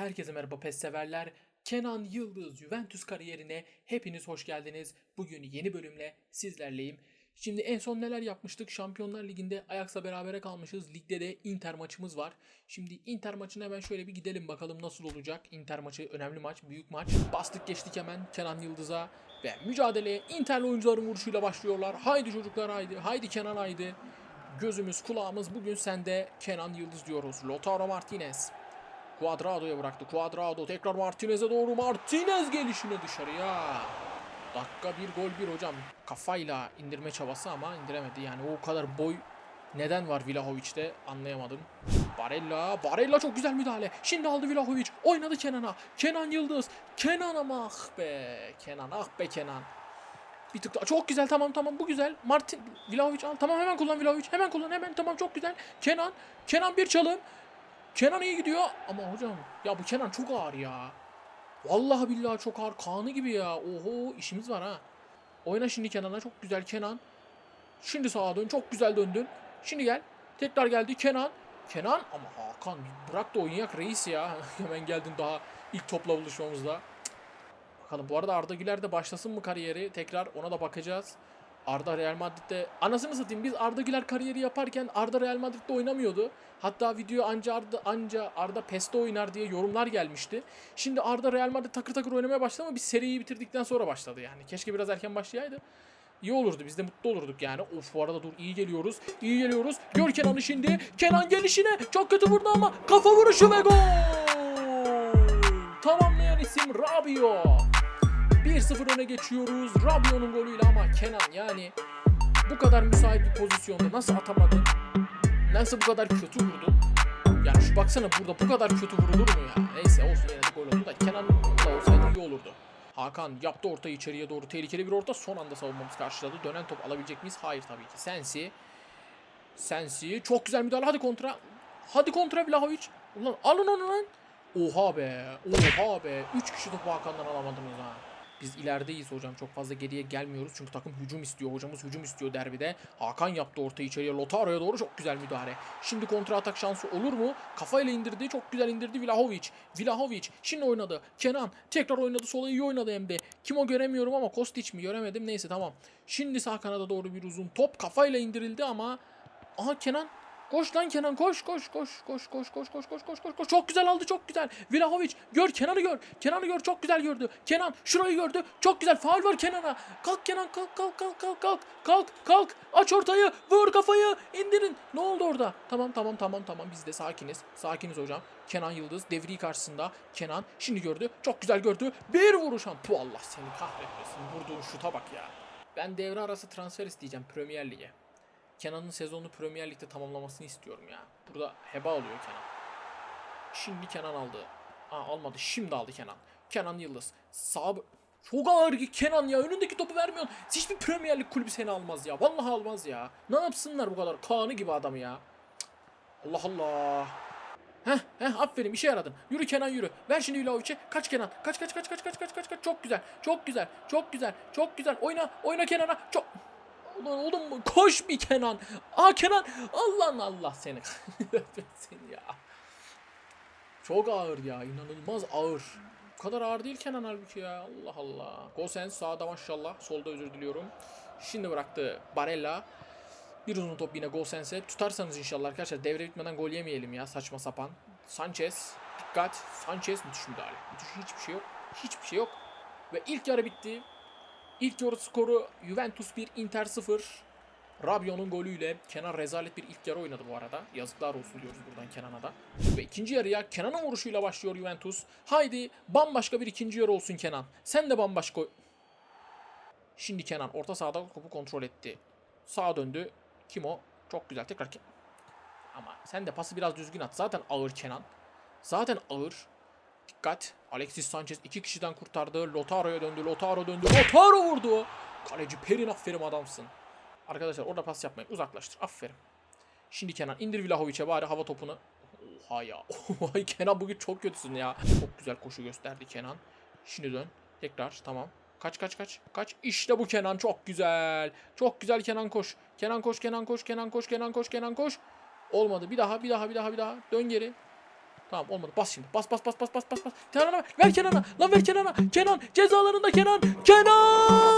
Herkese merhaba PES severler. Kenan Yıldız Juventus kariyerine hepiniz hoş geldiniz. Bugün yeni bölümle sizlerleyim. Şimdi en son neler yapmıştık? Şampiyonlar Ligi'nde Ajax'la berabere kalmışız. Ligde de Inter maçımız var. Şimdi Inter maçına hemen şöyle bir gidelim bakalım nasıl olacak. Inter maçı önemli maç, büyük maç. Bastık geçtik hemen Kenan Yıldız'a ve mücadeleye Inter'li oyuncuların vuruşuyla başlıyorlar. Haydi çocuklar haydi, haydi Kenan haydi. Gözümüz kulağımız bugün sende Kenan Yıldız diyoruz. Lautaro Martinez. Cuadrado'ya bıraktı. Cuadrado tekrar Martinez'e doğru. Martinez gelişine dışarıya. Dakika bir gol bir hocam. Kafayla indirme çabası ama indiremedi. Yani o kadar boy neden var Vlahovic'te anlayamadım. Barella. Barella çok güzel müdahale. Şimdi aldı Vlahovic. Oynadı Kenan'a. Kenan Yıldız. Kenan ama ah be. Kenan ah be Kenan. Bir tık daha. Çok güzel tamam tamam bu güzel. Martin Vlahovic al. Tamam hemen kullan Vlahovic. Hemen kullan hemen tamam çok güzel. Kenan. Kenan bir çalım. Kenan iyi gidiyor ama hocam ya bu Kenan çok ağır ya. Vallahi billahi çok ağır. Kanı gibi ya. Oho işimiz var ha. Oyna şimdi Kenan'a. Çok güzel Kenan. Şimdi sağa dön. Çok güzel döndün. Şimdi gel. Tekrar geldi Kenan. Kenan ama Hakan bırak da oynayak reis ya. Hemen geldin daha ilk topla buluşmamızda. Bakalım bu arada Arda Güler de başlasın mı kariyeri? Tekrar ona da bakacağız. Arda Real Madrid'de anasını satayım biz Arda Güler kariyeri yaparken Arda Real Madrid'de oynamıyordu. Hatta video anca Arda, anca Arda PES'te oynar diye yorumlar gelmişti. Şimdi Arda Real Madrid takır takır oynamaya başladı ama biz seriyi bitirdikten sonra başladı yani. Keşke biraz erken başlayaydı. İyi olurdu biz de mutlu olurduk yani. Of bu arada dur iyi geliyoruz. İyi geliyoruz. Gör Kenan'ı şimdi. Kenan gelişine çok kötü vurdu ama kafa vuruşu ve gol. Tamamlayan isim Rabio. 1-0 öne geçiyoruz. Rabio'nun golüyle ama Kenan yani bu kadar müsait bir pozisyonda nasıl atamadın? Nasıl bu kadar kötü vurdun? Yani şu baksana burada bu kadar kötü vurulur mu ya? Neyse olsun yine de gol oldu da Kenan da olsaydı iyi olurdu. Hakan yaptı ortayı içeriye doğru tehlikeli bir orta son anda savunmamız karşıladı. Dönen top alabilecek miyiz? Hayır tabii ki. Sensi. Sensi. Çok güzel müdahale. Hadi kontra. Hadi kontra Vlahovic. Ulan alın onu lan. Oha be. Oha be. 3 kişi topu Hakan'dan alamadınız ha. Biz ilerideyiz hocam. Çok fazla geriye gelmiyoruz. Çünkü takım hücum istiyor. Hocamız hücum istiyor derbide. Hakan yaptı ortayı içeriye. Lotaro'ya doğru çok güzel müdahale. Şimdi kontra atak şansı olur mu? Kafayla indirdi. Çok güzel indirdi Vlahovic. Vlahovic şimdi oynadı. Kenan tekrar oynadı. Sola iyi oynadı hem de. Kim o göremiyorum ama Kostić mi göremedim. Neyse tamam. Şimdi sağ kanada doğru bir uzun top. Kafayla indirildi ama Aha Kenan Koş lan Kenan koş koş koş koş koş koş koş koş koş koş koş çok güzel aldı çok güzel Vlahovic gör Kenan'ı gör Kenan'ı gör çok güzel gördü Kenan şurayı gördü çok güzel faul var Kenan'a kalk Kenan kalk kalk kalk kalk kalk kalk kalk aç ortayı vur kafayı indirin ne oldu orada tamam tamam tamam tamam biz de sakiniz sakiniz hocam Kenan Yıldız devri karşısında Kenan şimdi gördü çok güzel gördü bir vuruş an Puh, Allah seni kahretmesin vurduğun şuta bak ya ben devre arası transfer isteyeceğim Premier Lig'e Kenan'ın sezonu Premier Lig'de tamamlamasını istiyorum ya. Burada heba alıyor Kenan. Şimdi Kenan aldı. Aa almadı. Şimdi aldı Kenan. Kenan Yıldız. Sağ çok ağır ki Kenan ya. Önündeki topu vermiyorsun. Hiçbir Premier Lig kulübü seni almaz ya. Vallahi almaz ya. Ne yapsınlar bu kadar? Kaan'ı gibi adamı ya. Allah Allah. Heh heh aferin işe yaradın. Yürü Kenan yürü. Ver şimdi Vlahovic'e. Kaç Kenan. Kaç kaç kaç kaç kaç kaç kaç kaç. Çok güzel. Çok güzel. Çok güzel. Çok güzel. Oyna. Oyna Kenan'a. Çok Ulan oğlum koş bir Kenan. Aa Kenan. Allah'ın Allah seni. seni ya. Çok ağır ya. inanılmaz ağır. Bu kadar ağır değil Kenan halbuki ya. Allah Allah. Gosens sağda maşallah. Solda özür diliyorum. Şimdi bıraktı Barella. Bir uzun top yine Gosens'e. Tutarsanız inşallah arkadaşlar devre bitmeden gol yemeyelim ya saçma sapan. Sanchez. Dikkat. Sanchez müthiş müdahale. Müthiş hiçbir şey yok. Hiçbir şey yok. Ve ilk yarı bitti. İlk yarı skoru Juventus 1, Inter 0. Rabio'nun golüyle Kenan rezalet bir ilk yarı oynadı bu arada. Yazıklar olsun diyoruz buradan Kenan'a da. Ve ikinci yarıya Kenan'ın vuruşuyla başlıyor Juventus. Haydi bambaşka bir ikinci yarı olsun Kenan. Sen de bambaşka... Şimdi Kenan orta sahada topu kontrol etti. Sağa döndü. Kim o? Çok güzel tekrar Ke- Ama sen de pası biraz düzgün at. Zaten ağır Kenan. Zaten ağır. Dikkat. Alexis Sanchez iki kişiden kurtardı. Lotaro'ya döndü. Lotaro döndü. Lotaro vurdu. Kaleci Perin aferin adamsın. Arkadaşlar orada pas yapmayın. Uzaklaştır. Aferin. Şimdi Kenan indir Vlahovic'e bari hava topunu. Oha ya. Oha Kenan bugün çok kötüsün ya. Çok güzel koşu gösterdi Kenan. Şimdi dön. Tekrar tamam. Kaç kaç kaç. Kaç. İşte bu Kenan çok güzel. Çok güzel Kenan koş. Kenan koş Kenan koş Kenan koş Kenan koş Kenan koş. Olmadı. Bir daha bir daha bir daha bir daha. Dön geri. Tamam olmadı. Bas şimdi. Bas bas bas bas bas bas bas. Kenan'a ver. Ver Kenan'a. Lan ver Kenan'a. Kenan cezalarında Kenan. Kenan!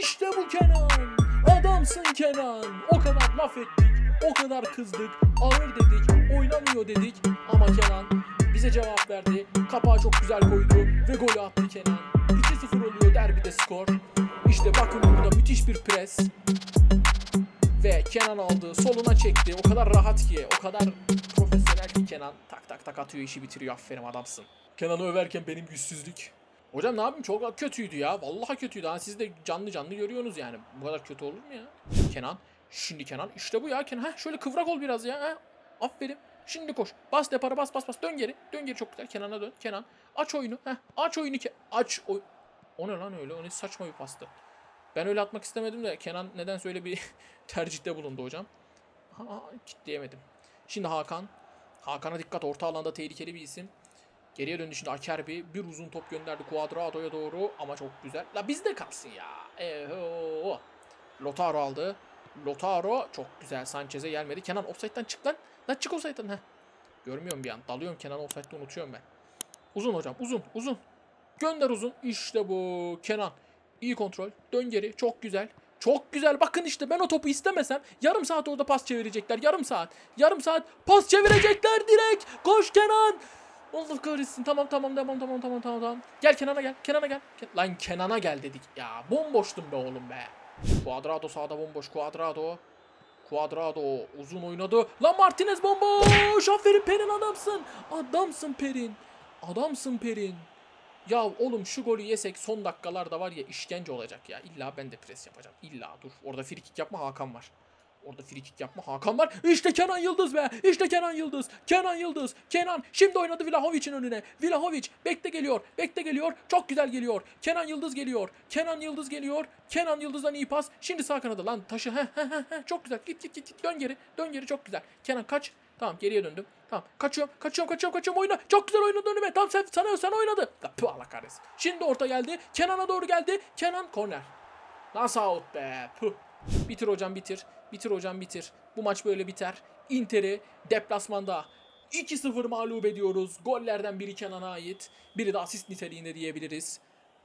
İşte bu Kenan. Adamsın Kenan. O kadar laf ettik. O kadar kızdık. Ağır dedik. Oynamıyor dedik. Ama Kenan bize cevap verdi. Kapağı çok güzel koydu ve golü attı Kenan. 2-0 oluyor derbide skor. İşte bakın burada müthiş bir pres. Ve Kenan aldı. Soluna çekti. O kadar rahat ki. O kadar profesyonel ki Kenan. Tak tak tak atıyor işi bitiriyor. Aferin adamsın. Kenan'ı överken benim yüzsüzlük. Hocam ne yapayım çok kötüydü ya. Vallahi kötüydü. Ha, siz de canlı canlı görüyorsunuz yani. Bu kadar kötü olur mu ya? Kenan. Şimdi Kenan. İşte bu ya Kenan. Heh, şöyle kıvrak ol biraz ya. Heh. Aferin. Şimdi koş. Bas depara bas bas bas. Dön geri. Dön geri çok güzel. Kenan'a dön. Kenan. Aç oyunu. Heh. Aç oyunu. Ke- aç oy. O ne lan öyle? O ne saçma bir pastı. Ben öyle atmak istemedim de Kenan neden öyle bir tercihte bulundu hocam. Ha, kitleyemedim. Şimdi Hakan. Hakan'a dikkat. Orta alanda tehlikeli bir isim. Geriye döndü şimdi Akerbi. Bir uzun top gönderdi Cuadrado'ya doğru ama çok güzel. La bizde kalsın ya. Eho. Lotaro aldı. Lotaro çok güzel. Sanchez'e gelmedi. Kenan offside'den çık lan. Lan çık offside'den. Heh. Görmüyorum bir an. Dalıyorum Kenan offside'de unutuyorum ben. Uzun hocam. Uzun. Uzun. Gönder uzun. İşte bu. Kenan. İyi kontrol. Dön geri. Çok güzel. Çok güzel. Bakın işte ben o topu istemesem yarım saat orada pas çevirecekler. Yarım saat. Yarım saat pas çevirecekler direkt. Koş Kenan. Allah kahretsin. Tamam tamam tamam tamam tamam tamam tamam. Gel Kenan'a gel. Kenan'a gel. Ke- Lan Kenan'a gel dedik. Ya bomboştum be oğlum be. Cuadrado sağda bomboş. Cuadrado. Cuadrado uzun oynadı. Lan Martinez bomboş. Aferin Perin adamsın. Adamsın Perin. Adamsın Perin. Ya oğlum şu golü yesek son dakikalarda var ya işkence olacak ya. İlla ben de pres yapacağım. İlla dur. Orada free kick yapma Hakan var. Orada free kick yapma Hakan var. İşte Kenan Yıldız be. İşte Kenan Yıldız. Kenan Yıldız. Kenan şimdi oynadı Vlahovic'in önüne. Vlahovic bekle geliyor. Bekle geliyor. Çok güzel geliyor. Kenan Yıldız geliyor. Kenan Yıldız geliyor. Kenan Yıldız'dan iyi pas. Şimdi sağ kanada lan taşı. Heh, heh, heh. Çok güzel. Git git git. git. Dön geri. Dön geri çok güzel. Kenan kaç. Tamam geriye döndüm. Tamam kaçıyorum kaçıyorum kaçıyorum kaçıyorum oyna. Çok güzel oynadı önüme. Tamam sen sana sana oynadı. Ya, Püh Allah kahretsin. Şimdi orta geldi. Kenan'a doğru geldi. Kenan korner. Nasıl out be. Puh. Bitir hocam bitir. Bitir hocam bitir. Bu maç böyle biter. Inter'i deplasmanda 2-0 mağlup ediyoruz. Gollerden biri Kenan'a ait. Biri de asist niteliğinde diyebiliriz.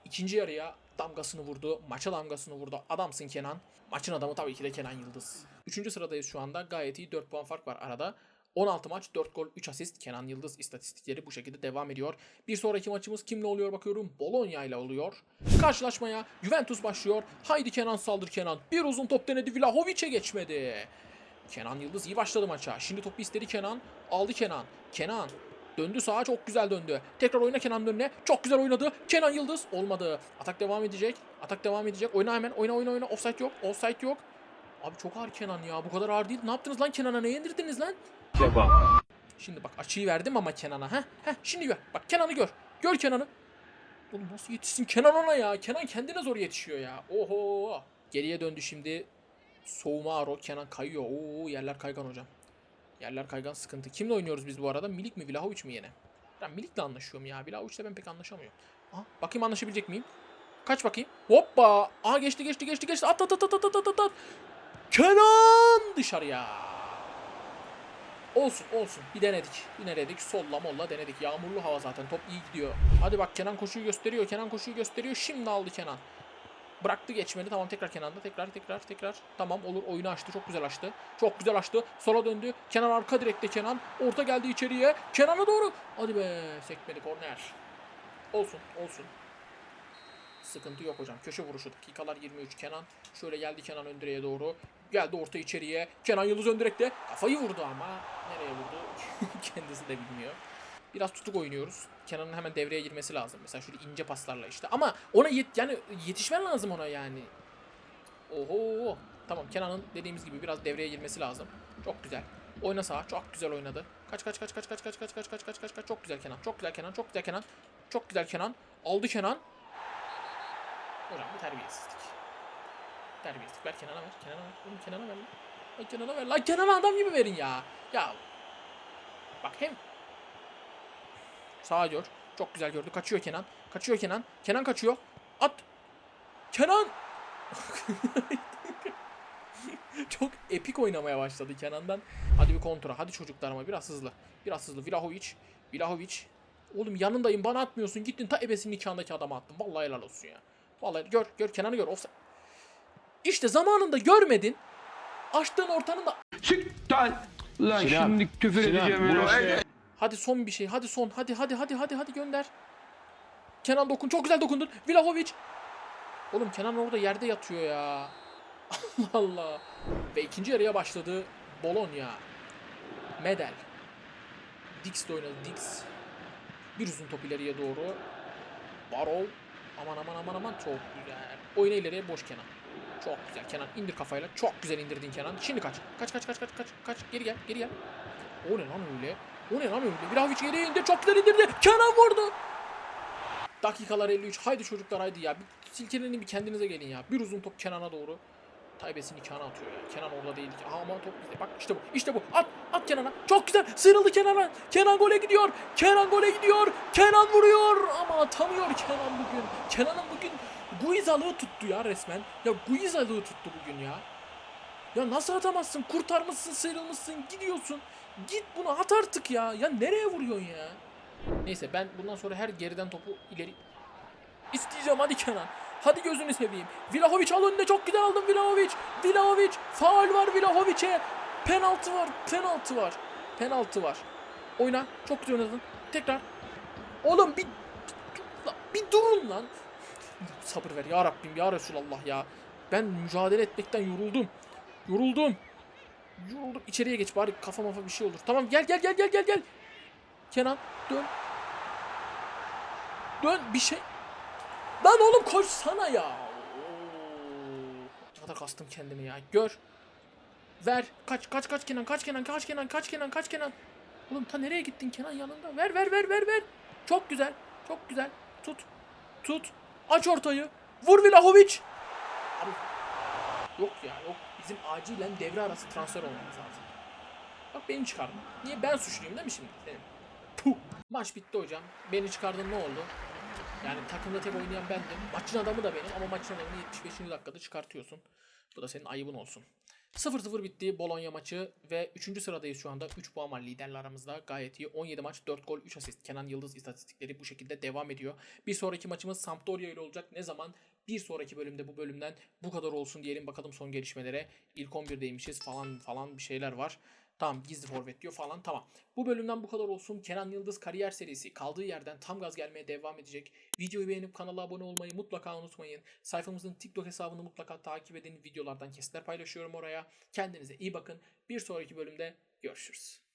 İkinci yarıya damgasını vurdu. Maça damgasını vurdu. Adamsın Kenan. Maçın adamı tabii ki de Kenan Yıldız. Üçüncü sıradayız şu anda. Gayet iyi 4 puan fark var arada. 16 maç 4 gol 3 asist Kenan Yıldız istatistikleri bu şekilde devam ediyor. Bir sonraki maçımız kimle oluyor bakıyorum. Bologna ile oluyor. Karşılaşmaya Juventus başlıyor. Haydi Kenan saldır Kenan. Bir uzun top denedi Vlahovic'e geçmedi. Kenan Yıldız iyi başladı maça. Şimdi topu istedi Kenan. Aldı Kenan. Kenan Döndü sağa çok güzel döndü. Tekrar oyna Kenan'ın önüne. Çok güzel oynadı. Kenan Yıldız olmadı. Atak devam edecek. Atak devam edecek. Oyna hemen. Oyna oyna oyna. Offside yok. Offside yok. Abi çok ağır Kenan ya. Bu kadar ağır değil. Ne yaptınız lan Kenan'a? Ne yedirdiniz lan? Şimdi bak açıyı verdim ama Kenan'a. Heh, heh, şimdi gör. Bak Kenan'ı gör. Gör Kenan'ı. Oğlum nasıl yetişsin Kenan ona ya? Kenan kendine zor yetişiyor ya. Oho. Geriye döndü şimdi. Soumaro. Kenan kayıyor. Oo yerler kaygan hocam. Yerler kaygan sıkıntı. Kimle oynuyoruz biz bu arada? Milik mi? Vlahovic mi yine? Ben Milik'le anlaşıyorum ya. Vlahovic'le ben pek anlaşamıyorum. Aha, bakayım anlaşabilecek miyim? Kaç bakayım. Hoppa. Aha geçti geçti geçti geçti. At at at at at at at. Kenan dışarıya. Olsun olsun. Bir denedik. Bir denedik. Solla molla denedik. Yağmurlu hava zaten. Top iyi gidiyor. Hadi bak Kenan koşuyu gösteriyor. Kenan koşuyu gösteriyor. Şimdi aldı Kenan. Bıraktı geçmedi. Tamam tekrar Kenan'da. Tekrar tekrar tekrar. Tamam olur. Oyunu açtı. Çok güzel açtı. Çok güzel açtı. Sola döndü. Kenan arka direkte Kenan. Orta geldi içeriye. Kenan'a doğru. Hadi be. Sekmedi korner. Olsun olsun. Sıkıntı yok hocam. Köşe vuruşu dakikalar 23 Kenan. Şöyle geldi Kenan ön direğe doğru. Geldi orta içeriye. Kenan Yıldız ön direkte. Kafayı vurdu ama. Nereye vurdu? Kendisi de bilmiyor. Biraz tutuk oynuyoruz. Kenan'ın hemen devreye girmesi lazım. Mesela şöyle ince paslarla işte. Ama ona yet yani yetişmen lazım ona yani. Oho. Tamam Kenan'ın dediğimiz gibi biraz devreye girmesi lazım. Çok güzel. Oyna sağa. Çok güzel oynadı. Kaç kaç kaç kaç kaç kaç kaç kaç kaç kaç kaç kaç çok güzel Kenan. Çok güzel Kenan. Çok güzel Kenan. Çok güzel Kenan. Aldı Kenan. Hocam bu terbiyesizlik. Terbiyesizlik. Ver Kenan'a ver. Kenan'a ver. Oğlum Kenan'a ver lan. Lan Kenan'a ver. Lan Kenan'a adam gibi verin ya. Ya. Bak hem Sağa gör. Çok güzel gördü. Kaçıyor Kenan. Kaçıyor Kenan. Kenan kaçıyor. At. Kenan. Çok epik oynamaya başladı Kenan'dan. Hadi bir kontra. Hadi çocuklarıma biraz hızlı. Biraz hızlı. Vlahovic. Vlahovic. Oğlum yanındayım bana atmıyorsun. Gittin ta ebesinin nikahındaki adama attın. Vallahi helal olsun ya. Vallahi gör gör Kenan'ı gör. Offside. İşte zamanında görmedin. Açtığın ortanın da Siktan. Lan Sinan, şimdi küfür Sinan, edeceğim. burası-. Hadi son bir şey. Hadi son. Hadi hadi hadi hadi hadi gönder. Kenan dokun. Çok güzel dokundun. Vlahovic. Oğlum Kenan orada yerde yatıyor ya. Allah Allah. Ve ikinci yarıya başladı. Bologna. Medel. Dix de oynadı. Dix. Bir uzun top ileriye doğru. Barol. Aman aman aman aman çok güzel. Oyna ileriye boş Kenan. Çok güzel Kenan indir kafayla. Çok güzel indirdin Kenan. Şimdi kaç. Kaç kaç kaç kaç kaç kaç. Geri gel geri gel. O ne lan öyle? O ne lan öyle? Vlahovic geriye indi. Çok güzel indirdi. Kenan vurdu. Dakikalar 53. Haydi çocuklar haydi ya. Bir silkelenin bir kendinize gelin ya. Bir uzun top Kenan'a doğru. Taybes'in nikahına atıyor ya. Kenan orada değil ki. Aa, aman top bizde. Bak işte bu. İşte bu. At. At Kenan'a. Çok güzel. Sıyrıldı Kenan'a. Kenan gole gidiyor. Kenan gole gidiyor. Kenan vuruyor. Ama atamıyor Kenan bugün. Kenan'ın bugün Guizalığı tuttu ya resmen. Ya Guizalığı tuttu bugün ya. Ya nasıl atamazsın? Kurtarmışsın, sıyrılmışsın, gidiyorsun. Git bunu at artık ya. Ya nereye vuruyorsun ya? Neyse ben bundan sonra her geriden topu ileri isteyeceğim hadi Kenan. Hadi gözünü seveyim. Vlahovic al önüne çok güzel aldın Vlahovic. Vlahovic faul var Vlahovic'e. Penaltı var. Penaltı var. Penaltı var. Oyna. Çok güzel oynadın. Tekrar. Oğlum bir bir, durun lan. Sabır ver ya Rabbim ya Resulallah ya. Ben mücadele etmekten yoruldum. Yoruldum. Yoruldum. İçeriye geç bari kafa mafa bir şey olur. Tamam gel gel gel gel gel gel. Kenan dön. Dön bir şey. Lan oğlum koşsana ya. Oo. Ne kadar kastım kendimi ya. Gör. Ver. Kaç kaç kaç Kenan kaç Kenan kaç Kenan kaç Kenan kaç Kenan. Oğlum ta nereye gittin Kenan yanında? Ver ver ver ver ver. Çok güzel. Çok güzel. Tut. Tut. Aç ortayı. Vur Vlahovic. Abi. Yok ya yok. Bizim acilen devre arası transfer olmamız lazım. Bak beni çıkardın. Niye ben suçluyum değil mi şimdi? Puh. Maç bitti hocam. Beni çıkardın ne oldu? Yani takımda tek oynayan bendim. Maçın adamı da benim ama maçın adamını 75. dakikada çıkartıyorsun. Bu da senin ayıbın olsun. 0-0 bitti Bologna maçı ve 3. sıradayız şu anda. 3 puan var liderle aramızda. Gayet iyi. 17 maç, 4 gol, 3 asist. Kenan Yıldız istatistikleri bu şekilde devam ediyor. Bir sonraki maçımız Sampdoria ile olacak. Ne zaman? Bir sonraki bölümde bu bölümden bu kadar olsun diyelim bakalım son gelişmelere. İlk 11'deymişiz falan falan bir şeyler var. Tamam gizli forvet diyor falan tamam. Bu bölümden bu kadar olsun. Kenan Yıldız kariyer serisi kaldığı yerden tam gaz gelmeye devam edecek. Videoyu beğenip kanala abone olmayı mutlaka unutmayın. Sayfamızın TikTok hesabını mutlaka takip edin. Videolardan kesitler paylaşıyorum oraya. Kendinize iyi bakın. Bir sonraki bölümde görüşürüz.